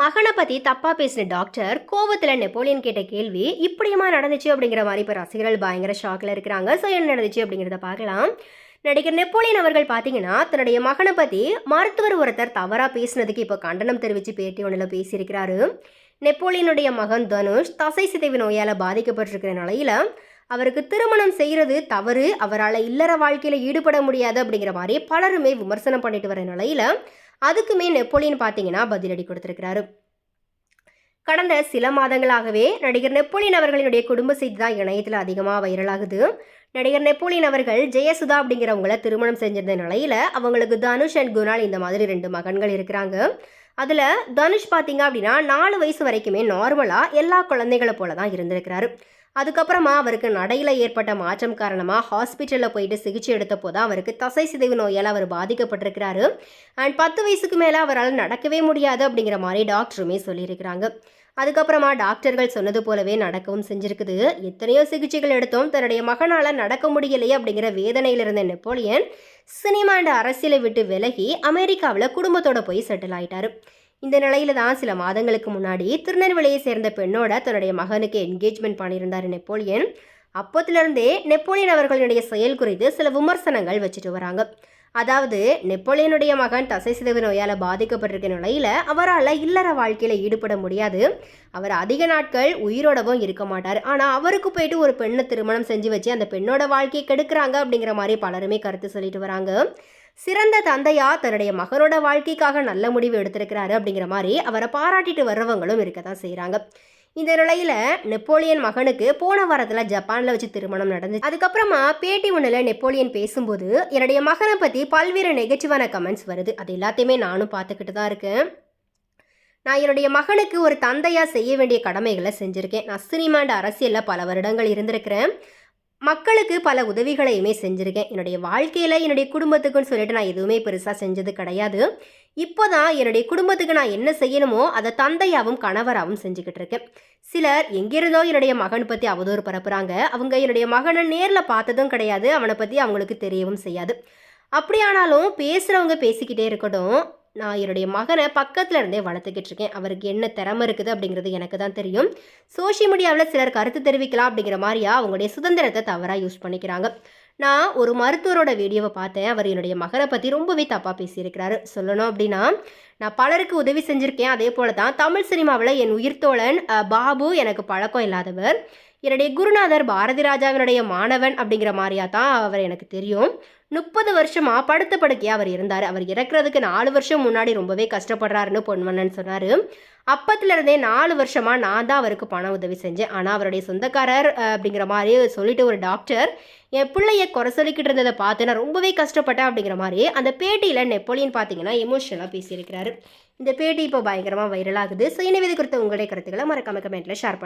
மகனை பற்றி தப்பாக பேசின டாக்டர் கோவத்தில் நெப்போலியன் கேட்ட கேள்வி இப்படியுமா நடந்துச்சு அப்படிங்கிற மாதிரி இப்போ ரசிகர்கள் பயங்கர ஷாக்கில் இருக்கிறாங்க. ஸோ என்ன நடந்துச்சு அப்படிங்கிறத பார்க்கலாம். நடிகர் நெப்போலியன் அவர்கள் பார்த்தீங்கன்னா தன்னுடைய மகனை பற்றி மருத்துவர் ஒருத்தர் தவறாக பேசினதுக்கு இப்போ கண்டனம் தெரிவித்து பேட்டி ஒன்றில் பேசியிருக்கிறாரு. நெப்போலியனுடைய மகன் தனுஷ் தசை சிதைவு நோயால் பாதிக்கப்பட்டிருக்கிற நிலையில் அவருக்கு திருமணம் செய்கிறது தவறு அவரால் இல்லற வாழ்க்கையில் ஈடுபட முடியாது அப்படிங்கிற மாதிரி பலருமே விமர்சனம் பண்ணிட்டு வர நிலையில் அதுக்குமே நெப்போலியன் பார்த்தீங்கன்னா பதிலடி கொடுத்துருக்கிறாரு. கடந்த சில மாதங்களாகவே நடிகர் நெப்போலியன் அவர்களினுடைய குடும்ப செய்தி தான் இணையத்தில் அதிகமாக வைரலாகுது. நடிகர் நெப்போலியன் அவர்கள் ஜெயசுதா அப்படிங்கிறவங்கள திருமணம் செஞ்சிருந்த நிலையில் அவங்களுக்கு தனுஷ் அண்ட் குணால் இந்த மாதிரி ரெண்டு மகன்கள் இருக்கிறாங்க. அதில் தனுஷ் பார்த்தீங்க அப்படின்னா நாலு வயசு வரைக்குமே நார்மலாக எல்லா குழந்தைகளை போல தான் இருந்திருக்கிறாரு. அதுக்கப்புறமா அவருக்கு நடையில் ஏற்பட்ட மாற்றம் காரணமாக ஹாஸ்பிட்டலில் போயிட்டு சிகிச்சை எடுத்தப்போ தான் அவருக்கு தசை சிதைவு நோயால் அவர் பாதிக்கப்பட்டிருக்கிறாரு. அண்ட் பத்து வயசுக்கு மேலே அவரால் நடக்கவே முடியாது அப்படிங்கிற மாதிரி டாக்டருமே சொல்லியிருக்கிறாங்க. அதுக்கப்புறமா டாக்டர்கள் சொன்னது போலவே நடக்கவும் செஞ்சிருக்குது. எத்தனையோ சிகிச்சைகள் எடுத்தோம். தன்னுடைய மகனால் நடக்க முடியலையே அப்படிங்கிற வேதனையில் இருந்த நெப்போலியன் சினிமா அண்ட் அரசியலை விட்டு விலகி அமெரிக்காவில் குடும்பத்தோட போய் செட்டில் ஆயிட்டாரு. இந்த நிலையில தான் சில மாதங்களுக்கு முன்னாடி திருநெல்வேலியை சேர்ந்த பெண்ணோட தன்னுடைய மகனுக்கு என்கேஜ்மெண்ட் பண்ணியிருந்தார் நெப்போலியன். அப்போத்திலிருந்தே நெப்போலியன் அவர்களுடைய செயல் குறித்து சில விமர்சனங்கள் வச்சுட்டு வராங்க. அதாவது நெப்போலியனுடைய மகன் தசை சிதைவு நோயால் பாதிக்கப்பட்டிருக்க நிலையில் அவரால் இல்லற வாழ்க்கையில் ஈடுபட முடியாது. அவர் அதிக நாட்கள் உயிரோடவும் இருக்க மாட்டார். ஆனால் அவருக்கு போயிட்டு ஒரு பெண்ணை திருமணம் செஞ்சு வச்சு அந்த பெண்ணோட வாழ்க்கையை கெடுக்கிறாங்க அப்படிங்கிற மாதிரி பலருமே கருத்து சொல்லிட்டு வராங்க. சிறந்த தந்தையா தன்னுடைய மகனோட வாழ்க்கைக்காக நல்ல முடிவு எடுத்திருக்கிறாரு அப்படிங்கிற மாதிரி அவரை பாராட்டிட்டு வர்றவங்களும் இருக்க தான் செய்கிறாங்க இந்த நிலையில நெப்போலியன் மகனுக்கு போன வாரத்தில் ஜப்பானில் வச்சு திருமணம் நடந்துச்சு. அதுக்கப்புறமா பேட்டி ஒன்றில் நெப்போலியன் பேசும்போது என்னுடைய மகனை பற்றி பல்வேறு நெகட்டிவான கமெண்ட்ஸ் வருது. அது எல்லாத்தையுமே நானும் பார்த்துக்கிட்டு தான் இருக்கேன். நான் என்னுடைய மகனுக்கு ஒரு தந்தையாக செய்ய வேண்டிய கடமைகளை செஞ்சுருக்கேன். நான் சினிமாண்ட அரசியலில் பல வருடங்கள் இருந்திருக்கிறேன். மக்களுக்கு பல உதவிகளையுமே செஞ்சுருக்கேன். என்னுடைய வாழ்க்கையில் என்னுடைய குடும்பத்துக்குன்னு சொல்லிட்டு நான் எதுவுமே பெருசாக செஞ்சது கிடையாது. இப்போ தான் என்னுடைய குடும்பத்துக்கு நான் என்ன செய்யணுமோ அதை தந்தையாகவும் கணவராகவும் செஞ்சுக்கிட்டு இருக்கேன். சிலர் எங்கிருந்தோ என்னுடைய மகன் பற்றி அவதூறு பரப்புகிறாங்க அவங்க என்னுடைய மகனை நேரில் பார்த்ததும் கிடையாது. அவனை பற்றி அவங்களுக்கு தெரியவும் செய்யாது. அப்படியானாலும் பேசுகிறவங்க பேசிக்கிட்டே இருக்கட்டும் நான் என்னுடைய மகனை பக்கத்தில் இருந்தே வளர்த்துக்கிட்டு இருக்கேன். அவருக்கு என்ன திறமை இருக்குது அப்படிங்கிறது எனக்கு தான் தெரியும். சோஷியல் மீடியாவில் சிலர் கருத்து தெரிவிக்கலாம் அப்படிங்கிற மாதிரியா அவங்களுடைய சுதந்திரத்தை தவறாக யூஸ் பண்ணிக்கிறாங்க. நான் ஒரு மருத்துவரோட வீடியோவை பார்த்தேன். அவர் என்னுடைய மகனை பற்றி ரொம்பவே தப்பாக பேசியிருக்கிறாரு. சொல்லணும் அப்படின்னா நான் பலருக்கு உதவி செஞ்சுருக்கேன். அதே போல தான் தமிழ் சினிமாவில் என் உயிர்த்தோழன் பாபு எனக்கு பழக்கம் இல்லாதவர். என்னுடைய குருநாதர் பாரதி ராஜாவினுடைய மாணவன் அப்படிங்கிற மாதிரியா தான் அவர் எனக்கு தெரியும். முப்பது வருஷமாக படுத்த படுக்கையாக அவர் இருந்தார். அவர் இறக்குறதுக்கு நாலு வருஷம் முன்னாடி ரொம்பவே கஷ்டப்படுறாருன்னு பொன்வண்ணன் சொன்னார். அப்பத்துலேருந்தே நாலு வருஷமாக நான் தான் அவருக்கு பண உதவி செஞ்சேன். ஆனால் அவருடைய சொந்தக்காரர் அப்படிங்கிற மாதிரி சொல்லிட்டு ஒரு டாக்டர் என் பிள்ளைய குறை சொல்லிக்கிட்டு இருந்ததை பார்த்து நான் ரொம்பவே கஷ்டப்பட்டேன் அப்படிங்கிற மாதிரி அந்த பேட்டியில் நெப்போலியன் பார்த்தீங்கன்னா எமோஷனலாக பேசியிருக்கிறாரு. இந்த பேட்டி இப்போ பயங்கரமாக வைரலாகுது ஸோ எனவே குறித்த உங்களுடைய கருத்துக்களை மறக்காம கமெண்ட்டில் ஷேர் பண்ணுங்கள்